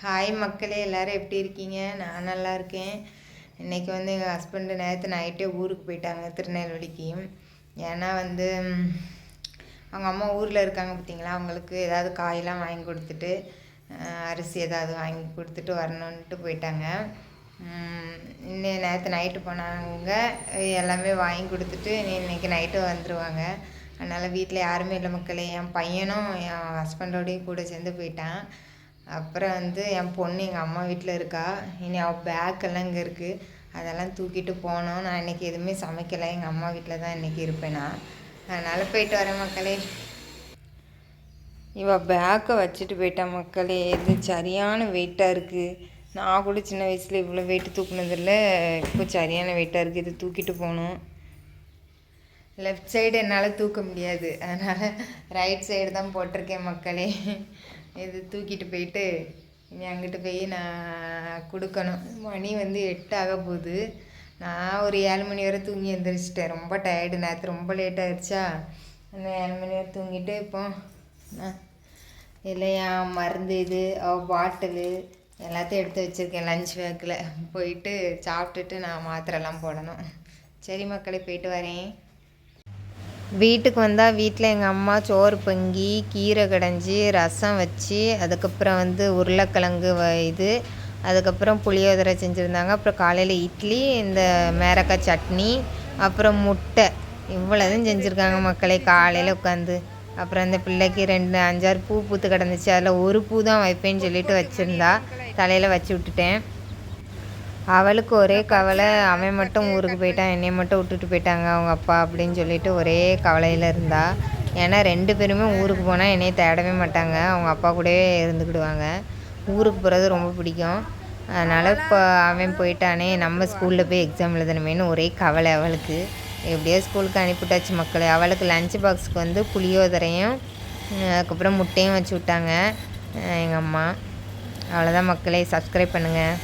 Hi மக்களே எல்லோரும் எப்படி இருக்கீங்க? நான் நல்லா இருக்கேன். இன்றைக்கி வந்து எங்கள் ஹஸ்பண்டு நேற்று நைட்டே ஊருக்கு போயிட்டாங்க திருநெல்வேலிக்கு. ஏன்னா வந்து அவங்க அம்மா ஊரில் இருக்காங்க பார்த்தீங்களா அவங்களுக்கு ஏதாவது காயெல்லாம் வாங்கி கொடுத்துட்டு அரிசி ஏதாவது வாங்கி கொடுத்துட்டு வரணுன்ட்டு போயிட்டாங்க. இன்னும் நேற்று நைட்டு போனாங்க. எல்லாமே வாங்கி கொடுத்துட்டு இன்னைக்கு நைட்டு வந்துடுவாங்க அதனால் வீட்டில் யாருமே இல்லை மக்களே. என் பையனும் என் ஹஸ்பண்டோடையும் கூட சேர்ந்து போயிட்டான். அப்புறம் வந்து என் பொண்ணு எங்கள் அம்மா வீட்டில் இருக்கா. இனி அவள் பேக்கெல்லாம் இங்கே இருக்குது அதெல்லாம் தூக்கிட்டு போனோம் நான் இன்றைக்கி எதுவுமே சமைக்கலை. எங்கள் அம்மா வீட்டில் தான் இன்றைக்கி இருப்பேன் நான். அதனால் போயிட்டு வரேன் மக்களே. இவள் பேக்கை வச்சுட்டு போயிட்டா மக்களே. இது சரியான வெயிட்டாக இருக்குது நான் கூட சின்ன வயசில் இவ்வளோ வெயிட்டு தூக்குனதில்ல இப்போ சரியான வெயிட்டாக இருக்குது இது தூக்கிட்டு போகணும். லெஃப்ட் சைடு என்னால் தூக்க முடியாது. அதனால் ரைட் சைடு தான் போட்டிருக்கேன் மக்களே. இது தூக்கிட்டு போயிட்டு இனி அங்கிட்டு போய் நான் கொடுக்கணும். மணி வந்து எட்டு ஆக போகுது. நான் ஒரு ஏழு மணி வரை தூங்கி எழுந்திரிச்சிட்டேன் ரொம்ப டயர்டு நேற்று ரொம்ப லேட் ஆயிடுச்சா? அந்த ஏழு மணி வரை தூங்கிட்டு இப்போ நான் இல்லையா மருந்து இது பாட்டிலு எல்லாத்தையும் எடுத்து வச்சுருக்கேன் லஞ்ச் பேக்கில் போயிட்டு சாப்பிட்டுட்டு நான் மாத்திரைலாம் போடணும். சரி மக்களே போயிட்டு வரேன். வீட்டுக்கு வந்தால் வீட்டில் எங்கள் அம்மா சோறு பொங்கி கீரை கடைஞ்சி ரசம் வச்சு அதுக்கப்புறம் வந்து உருளைக்கிழங்கு வ இது அதுக்கப்புறம் புளியோதரை செஞ்சுருந்தாங்க. அப்புறம் காலையில் இட்லி இந்த மேரக்காய் சட்னி அப்புறம் முட்டை. இவ்வளோதும் செஞ்சுருக்காங்க மக்களே காலையில் உட்காந்து. அப்புறம் அந்த பிள்ளைக்கு ரெண்டு அஞ்சாறு பூ பூத்து கிடந்துச்சு. அதில் ஒரு பூ தான் வைப்பேன்னு சொல்லிட்டு வச்சுருந்தா தலையில் வச்சு விட்டுட்டேன். அவளுக்கு ஒரே கவலை அவன் மட்டும் ஊருக்கு போயிட்டான் என்னை மட்டும் விட்டுட்டு போயிட்டாங்க அவங்க அப்பா அப்படின்னு சொல்லிட்டு ஒரே கவலையில் இருந்தா. ஏன்னா ரெண்டு பேருமே ஊருக்கு போனால் என்னையை தேடவே மாட்டாங்க. அவங்க அப்பா கூடவே இருந்துக்கிடுவாங்க. ஊருக்கு போகிறது ரொம்ப பிடிக்கும். அதனால் இப்போ அவன் போயிட்டானே நம்ம ஸ்கூலில் போய் எக்ஸாம் எழுதணுமேனு ஒரே கவலை அவளுக்கு. எப்படியோ ஸ்கூலுக்கு அனுப்பிட்டாச்சு மக்களே. அவளுக்கு லஞ்ச் பாக்ஸுக்கு வந்து புளியோதரையும் அதுக்கப்புறம் முட்டையும் வச்சு விட்டாங்க எங்கள் அம்மா. அவ்வளோதான் மக்களே. சப்ஸ்கிரைப் பண்ணுங்கள்